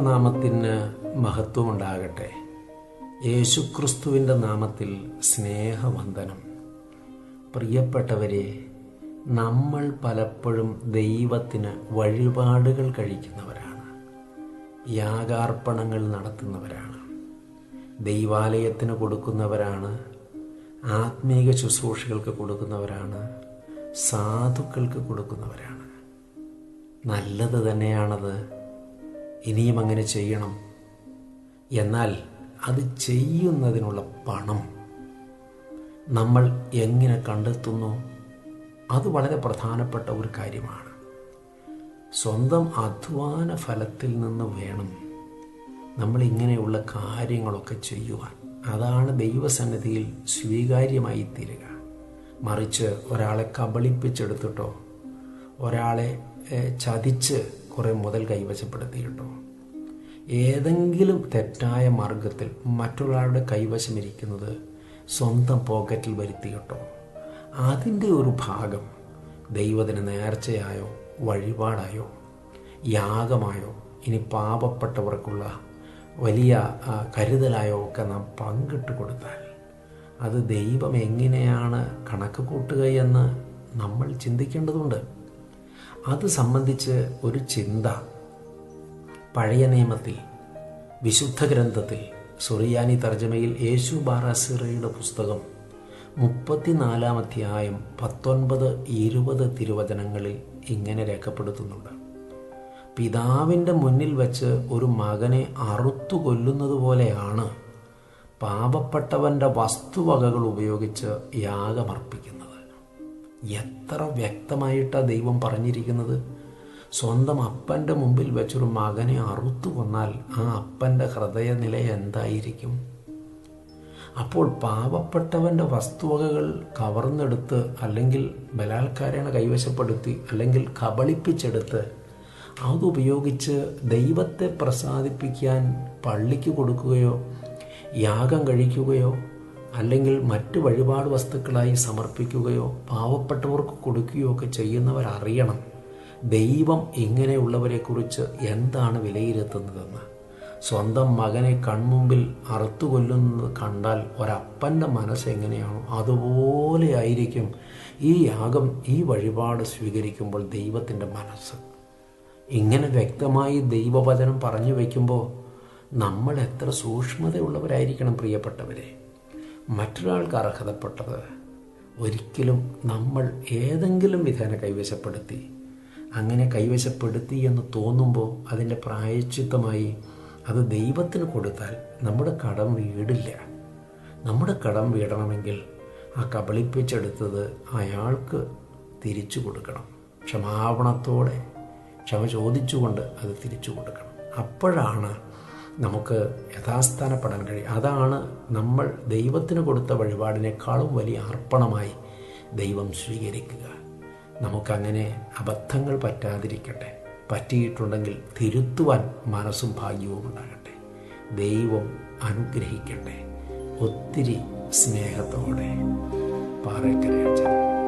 നാമത്തിന് മഹത്വമുണ്ടാകട്ടെ. യേശുക്രിസ്തുവിന്റെ നാമത്തിൽ സ്നേഹവന്ദനം. പ്രിയപ്പെട്ടവരെ നമ്മൾ പലപ്പോഴും ദൈവത്തിന് വഴിപാടുകൾ കഴിക്കുന്നവരാണ്. യാഗാർപ്പണങ്ങൾ നടത്തുന്നവരാണ്. ദൈവാലയത്തിന് കൊടുക്കുന്നവരാണ്. ആത്മീക ശുശ്രൂഷകൾക്ക് കൊടുക്കുന്നവരാണ്. സാധുക്കൾക്ക് കൊടുക്കുന്നവരാണ്. നല്ലത് തന്നെയാണത് ഇനിയും അങ്ങനെ ചെയ്യണം. എന്നാൽ അത് ചെയ്യുന്നതിനുള്ള പണം നമ്മൾ എങ്ങനെ കണ്ടെത്തുന്നു? അത് വളരെ പ്രധാനപ്പെട്ട ഒരു കാര്യമാണ്. സ്വന്തം അധ്വാന ഫലത്തിൽ നിന്ന് വേണം നമ്മൾ ഇങ്ങനെയുള്ള കാര്യങ്ങളൊക്കെ ചെയ്യുവാൻ. അതാണ് ദൈവസന്നിധിയിൽ സ്വീകാര്യമായി തീരുക. മറിച്ച് ഒരാളെ കബളിപ്പിച്ചെടുത്തിട്ടോ ഒരാളെ ചതിച്ച് കുറേ മുതൽ കൈവശപ്പെടുത്തിയിട്ടോ ഏതെങ്കിലും തെറ്റായ മാർഗത്തിൽ മറ്റൊരാളുടെ കൈവശമിരിക്കുന്നത് സ്വന്തം പോക്കറ്റിൽ വരുത്തിയിട്ടോ അതിന്റെ ഒരു ഭാഗം ദൈവത്തിന് നേർച്ചയായോ വഴിപാടായോ യാഗമായോ ഇനി പാപപ്പെട്ടവർക്കുള്ള വലിയ കരുതലായോ ഒക്കെ നാം പങ്കിട്ട് കൊടുത്താൽ അത് ദൈവം എങ്ങനെയാണ് കണക്ക് കൂട്ടുകയെന്ന് നമ്മൾ ചിന്തിക്കേണ്ടതുണ്ട്. അത് സംബന്ധിച്ച് ഒരു ചിന്ത. പഴയ നിയമത്തിൽ വിശുദ്ധ ഗ്രന്ഥത്തിൽ സുറിയാനി തർജമയിൽ യേശു ബാറാസിറയുടെ പുസ്തകം മുപ്പത്തിനാലാം അധ്യായം പത്തൊൻപത് ഇരുപത് തിരുവചനങ്ങളിൽ ഇങ്ങനെ രേഖപ്പെടുത്തുന്നുണ്ട്. പിതാവിന്റെ മുന്നിൽ വച്ച് ഒരു മകനെ അറുത്തു കൊല്ലുന്നത് പോലെയാണ് പാപപ്പെട്ടവന്റെ വസ്തുവകകൾ ഉപയോഗിച്ച് യാഗമർപ്പിക്കുന്നത്. എത്ര വ്യക്തമായിട്ടാണ് ദൈവം പറഞ്ഞിരിക്കുന്നത്? സ്വന്തം അപ്പന്റെ മുമ്പിൽ വെച്ചൊരു മകനെ അറുത്തു കൊന്നാൽ ആ അപ്പന്റെ ഹൃദയനില എന്തായിരിക്കും? അപ്പോൾ പാവപ്പെട്ടവന്റെ വസ്തുവകകൾ കവർന്നെടുത്ത് അല്ലെങ്കിൽ ബലാത്കാരേണ കൈവശപ്പെടുത്തി അല്ലെങ്കിൽ കബളിപ്പിച്ചെടുത്ത് അതുപയോഗിച്ച് ദൈവത്തെ പ്രസാദിപ്പിക്കാൻ പള്ളിക്ക് കൊടുക്കുകയോ യാഗം കഴിക്കുകയോ അല്ലെങ്കിൽ മറ്റ് വഴിപാട് വസ്തുക്കളായി സമർപ്പിക്കുകയോ പാവപ്പെട്ടവർക്ക് കൊടുക്കുകയോ ഒക്കെ ചെയ്യുന്നവർ അറിയണം ദൈവം ഇങ്ങനെയുള്ളവരെക്കുറിച്ച് എന്താണ് വിലയിരുത്തുന്നതെന്ന്. സ്വന്തം മകനെ കൺമുമ്പിൽ അറുത്തു കൊല്ലുന്നത് കണ്ടാൽ ഒരപ്പന്റെ മനസ്സ് എങ്ങനെയാണോ അതുപോലെ ആയിരിക്കും ഈ യാഗം ഈ വഴിപാട് സ്വീകരിക്കുമ്പോൾ ദൈവത്തിന്റെ മനസ്സ്. ഇങ്ങനെ വ്യക്തമായി ദൈവവചനം പറഞ്ഞു വയ്ക്കുമ്പോൾ നമ്മൾ എത്ര സൂക്ഷ്മതയുള്ളവരായിരിക്കണം പ്രിയപ്പെട്ടവരെ. മറ്റൊരാൾക്ക് അർഹതപ്പെട്ടത്. ഒരിക്കലും നമ്മൾ ഏതെങ്കിലും വിധേന കൈവശപ്പെടുത്തി അങ്ങനെ കൈവശപ്പെടുത്തി എന്ന് തോന്നുമ്പോൾ അതിന്റെ പ്രായച്ചിത്തമായി അത് ദൈവത്തിന് കൊടുത്താൽ നമ്മുടെ കടം വീടില്ല. നമ്മുടെ കടം വീടണമെങ്കിൽ ആ കബളിപ്പിച്ചെടുത്തത് അയാൾക്ക് തിരിച്ചു കൊടുക്കണം. ക്ഷമാപണത്തോടെ ക്ഷമ ചോദിച്ചുകൊണ്ട് അത് തിരിച്ചു കൊടുക്കണം. അപ്പോഴാണ് നമുക്ക് യഥാസ്ഥാനപ്പെടാൻ കഴിയും. അതാണ് നമ്മൾ ദൈവത്തിന് കൊടുത്ത വഴിപാടിനേക്കാളും വലിയ അർപ്പണമായി ദൈവം സ്വീകരിക്കുക. നമുക്കങ്ങനെ അബദ്ധങ്ങൾ പറ്റാതിരിക്കട്ടെ. പറ്റിയിട്ടുണ്ടെങ്കിൽ തിരുത്തുവാൻ മനസ്സും ഭാഗ്യവും ഉണ്ടാകട്ടെ. ദൈവം അനുഗ്രഹിക്കട്ടെ. ഒത്തിരി സ്നേഹത്തോടെ പാറയ്ക്കരയച്ചൻ